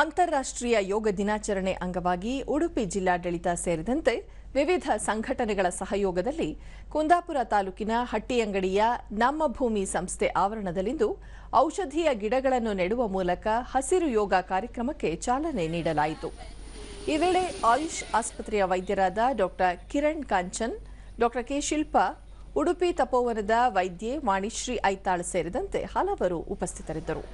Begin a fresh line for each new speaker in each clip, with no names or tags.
ಅಂತಾರಾಷ್ಟ್ರೀಯ ಯೋಗ ದಿನಾಚರಣೆ ಅಂಗವಾಗಿ ಉಡುಪಿ ಜಿಲ್ಲಾಡಳಿತ ಸೇರಿದಂತೆ ವಿವಿಧ ಸಂಘಟನೆಗಳ ಸಹಯೋಗದಲ್ಲಿ ಕುಂದಾಪುರ ತಾಲೂಕಿನ ಹಟ್ಟಿಯಂಗಡಿಯ ನಮ್ಮ ಭೂಮಿ ಸಂಸ್ಥೆ ಆವರಣದಲ್ಲಿಂದು ಔಷಧೀಯ ಗಿಡಗಳನ್ನು ನೆಡುವ ಮೂಲಕ ಹಸಿರು ಯೋಗ ಕಾರ್ಯಕ್ರಮಕ್ಕೆ ಚಾಲನೆ ನೀಡಲಾಯಿತು. ಈ ವೇಳೆ ಆಯುಷ್ ಆಸ್ಪತ್ರೆಯ ವೈದ್ಯರಾದ doctor Kiran Kanchan doctor K. Shilpa, Udupi ತಪೋವನದ ವೈದ್ಯೆ ವಾಣಿಶ್ರೀ ಐತಾಳ್ ಸೇರಿದಂತೆ ಹಲವರು ಉಪಸ್ಥಿತರಿದ್ದರು.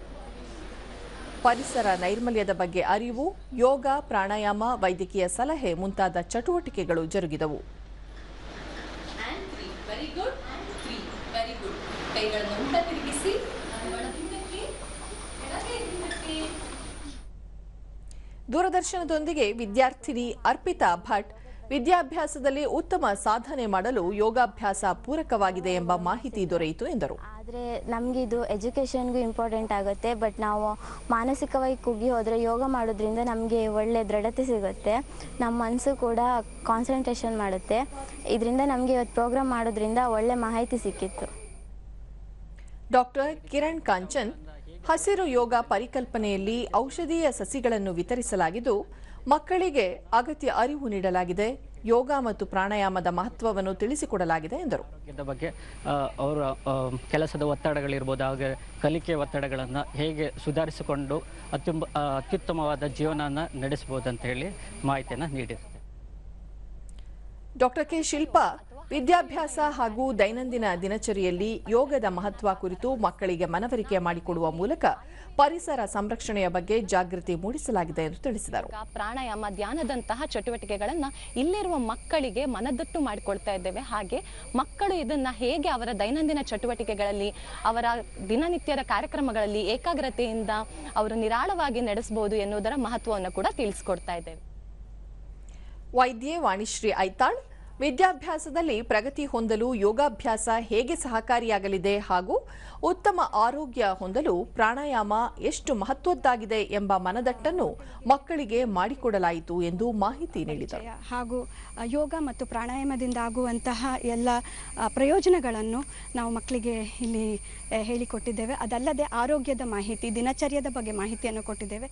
ಪರಿಸರ ನೈರ್ಮಲ್ಯದ ಬಗ್ಗೆ ಅರಿವು, ಯೋಗ, ಪ್ರಾಣಾಯಾಮ, ವೈದ್ಯಕೀಯ ಸಲಹೆ ಮುಂತಾದ ಚಟುವಟಿಕೆಗಳು ಜರುಗಿದವು. ದೂರದರ್ಶನದೊಂದಿಗೆ ವಿದ್ಯಾರ್ಥಿನಿ ಅರ್ಪಿತಾ ಭಟ್, ವಿದ್ಯಾಭ್ಯಾಸದಲ್ಲಿ ಉತ್ತಮ ಸಾಧನೆ ಮಾಡಲು ಯೋಗಾಭ್ಯಾಸ ಪೂರಕವಾಗಿದೆ ಎಂಬ ಮಾಹಿತಿ ದೊರೆಯಿತು ಎಂದರು.
ಆದರೆ ನಮಗೆ ಇದು ಎಜುಕೇಷನ್ಗೂ ಇಂಪಾರ್ಟೆಂಟ್ ಆಗುತ್ತೆ, ಬಟ್ ನಾವು ಮಾನಸಿಕವಾಗಿ ಕುಗ್ಗಿ ಹೋದರೆ ಯೋಗ ಮಾಡೋದ್ರಿಂದ ನಮಗೆ ಒಳ್ಳೆ ದೃಢತೆ ಸಿಗುತ್ತೆ. ನಮ್ಮ ಮನಸ್ಸು ಕೂಡ ಕಾನ್ಸಂಟ್ರೇಷನ್ ಮಾಡುತ್ತೆ. ಇದರಿಂದ ನಮಗೆ ಇವತ್ತು ಪ್ರೋಗ್ರಾಮ್ ಮಾಡೋದ್ರಿಂದ ಒಳ್ಳೆ ಮಾಹಿತಿ ಸಿಕ್ಕಿತ್ತು.
ಡಾಕ್ಟರ್ ಕಿರಣ್ ಕಾಂಚನ್, ಹಸಿರು ಯೋಗ ಪರಿಕಲ್ಪನೆಯಲ್ಲಿ ಔಷಧೀಯ ಸಸಿಗಳನ್ನು ವಿತರಿಸಲಾಗಿದ್ದು, ಮಕ್ಕಳಿಗೆ ಅಗತ್ಯ ಅರಿವು ನೀಡಲಾಗಿದೆ. ಯೋಗ ಮತ್ತು ಪ್ರಾಣಾಯಾಮದ ಮಹತ್ವವನ್ನು ತಿಳಿಸಿಕೊಡಲಾಗಿದೆ ಎಂದರು.
ಬಗ್ಗೆ ಅವರ ಕೆಲಸದ ಒತ್ತಡಗಳಿರ್ಬೋದು, ಹಾಗೆ ಕಲಿಕೆ ಒತ್ತಡಗಳನ್ನು ಹೇಗೆ ಸುಧಾರಿಸಿಕೊಂಡು ಅತ್ಯುತ್ತಮವಾದ ಜೀವನವನ್ನು ನಡೆಸ್ಬೋದು ಅಂತ ಹೇಳಿ ಮಾಹಿತಿಯನ್ನು ನೀಡಿರುತ್ತೆ
ಡಾಕ್ಟರ್ ಕೆ ಶಿಲ್ಪಾ, ವಿದ್ಯಾಭ್ಯಾಸ ಹಾಗೂ ದೈನಂದಿನ ದಿನಚರಿಯಲ್ಲಿ ಯೋಗದ ಮಹತ್ವ ಕುರಿತು ಮಕ್ಕಳಿಗೆ ಮನವರಿಕೆ ಮಾಡಿಕೊಡುವ ಮೂಲಕ ಪರಿಸರ ಸಂರಕ್ಷಣೆಯ ಬಗ್ಗೆ ಜಾಗೃತಿ ಮೂಡಿಸಲಾಗಿದೆ ಎಂದು ತಿಳಿಸಿದರು.
ಪ್ರಾಣಾಯಾಮ, ಧ್ಯಾನದಂತಹ ಚಟುವಟಿಕೆಗಳನ್ನು ಇಲ್ಲಿರುವ ಮಕ್ಕಳಿಗೆ ಮನದಟ್ಟು ಮಾಡಿಕೊಳ್ತಾ ಇದ್ದೇವೆ. ಹಾಗೆ ಮಕ್ಕಳು ಇದನ್ನು ಹೇಗೆ ಅವರ ದೈನಂದಿನ ಚಟುವಟಿಕೆಗಳಲ್ಲಿ, ಅವರ ದಿನನಿತ್ಯದ ಕಾರ್ಯಕ್ರಮಗಳಲ್ಲಿ ಏಕಾಗ್ರತೆಯಿಂದ ಅವರು ನಿರಾಳವಾಗಿ ನಡೆಸಬಹುದು ಎನ್ನುವುದರ ಮಹತ್ವವನ್ನು ಕೂಡ ತಿಳಿಸ್ಕೊಡ್ತಾ ಇದ್ದೇವೆ.
ವೈದ್ಯೆ ವಾಣಿಶ್ರೀ ಐತಾಳ್, ವಿದ್ಯಾಭ್ಯಾಸದಲ್ಲಿ ಪ್ರಗತಿ ಹೊಂದಲು ಯೋಗಾಭ್ಯಾಸ ಹೇಗೆ ಸಹಕಾರಿಯಾಗಲಿದೆ ಹಾಗೂ ಉತ್ತಮ ಆರೋಗ್ಯ ಹೊಂದಲು ಪ್ರಾಣಾಯಾಮ ಎಷ್ಟು ಮಹತ್ವದ್ದಾಗಿದೆ ಎಂಬ ಮನದಟ್ಟನ್ನು ಮಕ್ಕಳಿಗೆ ಮಾಡಿಕೊಡಲಾಯಿತು ಎಂದು ಮಾಹಿತಿ ನೀಡಿದರು.
ಹಾಗೂ ಯೋಗ ಮತ್ತು ಪ್ರಾಣಾಯಾಮದಿಂದ ಆಗುವಂತಹ ಎಲ್ಲ ಪ್ರಯೋಜನಗಳನ್ನು ನಾವು ಮಕ್ಕಳಿಗೆ ಇಲ್ಲಿ ಹೇಳಿಕೊಟ್ಟಿದ್ದೇವೆ. ಅದಲ್ಲದೆ ಆರೋಗ್ಯದ ಮಾಹಿತಿ, ದಿನಚರ್ಯದ ಬಗ್ಗೆ ಮಾಹಿತಿಯನ್ನು ಕೊಟ್ಟಿದ್ದೇವೆ.